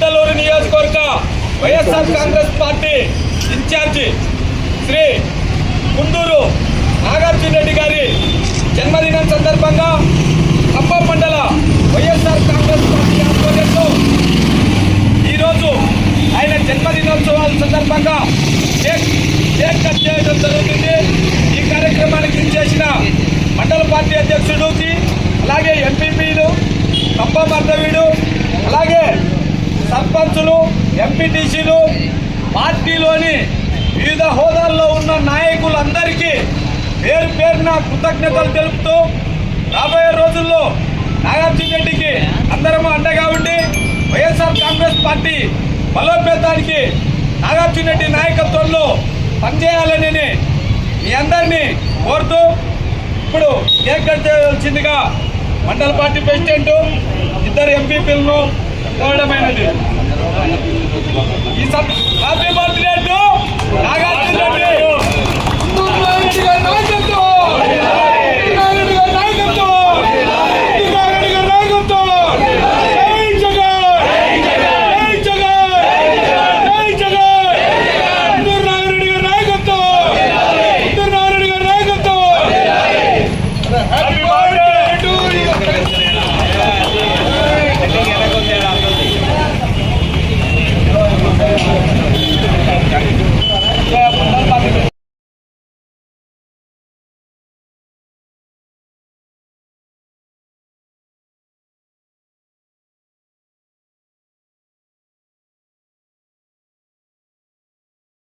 గిద్దలూరు నియోజకవర్గ YSR Congress party incharge Shri Guntur Nagarjuna Reddy గారి జన్మదినం సందర్భంగా ఖమ్మం మండల వైఎస్ఆర్ కాంగ్రెస్ పార్టీ ఆధ్వర్యంలో ఈరోజు ఆయన జన్మదినోత్సవాల సందర్భంగా కేక్ కట్ చేయడం జరుగుతుంది. ఎంపీటీసీలు పార్టీలోని వివిధ హోదాల్లో ఉన్న నాయకులందరికీ పేరు పేరున కృతజ్ఞతలు తెలుపుతూ రాబోయే రోజుల్లో నాగార్జున రెడ్డికి అందరము అండగా ఉండి వైఎస్ఆర్ కాంగ్రెస్ పార్టీ బలోపేతానికి నాగార్జున రెడ్డి నాయకత్వంలో పనిచేయాలని మీ అందరినీ కోరుతూ ఇప్పుడు కేక్ కట్ చేయవలసిందిగా మండల పార్టీ ప్రెసిడెంట్ ఇద్దరు ఎంపీపీలను కోరడమైనది. einer Bühne zu machen.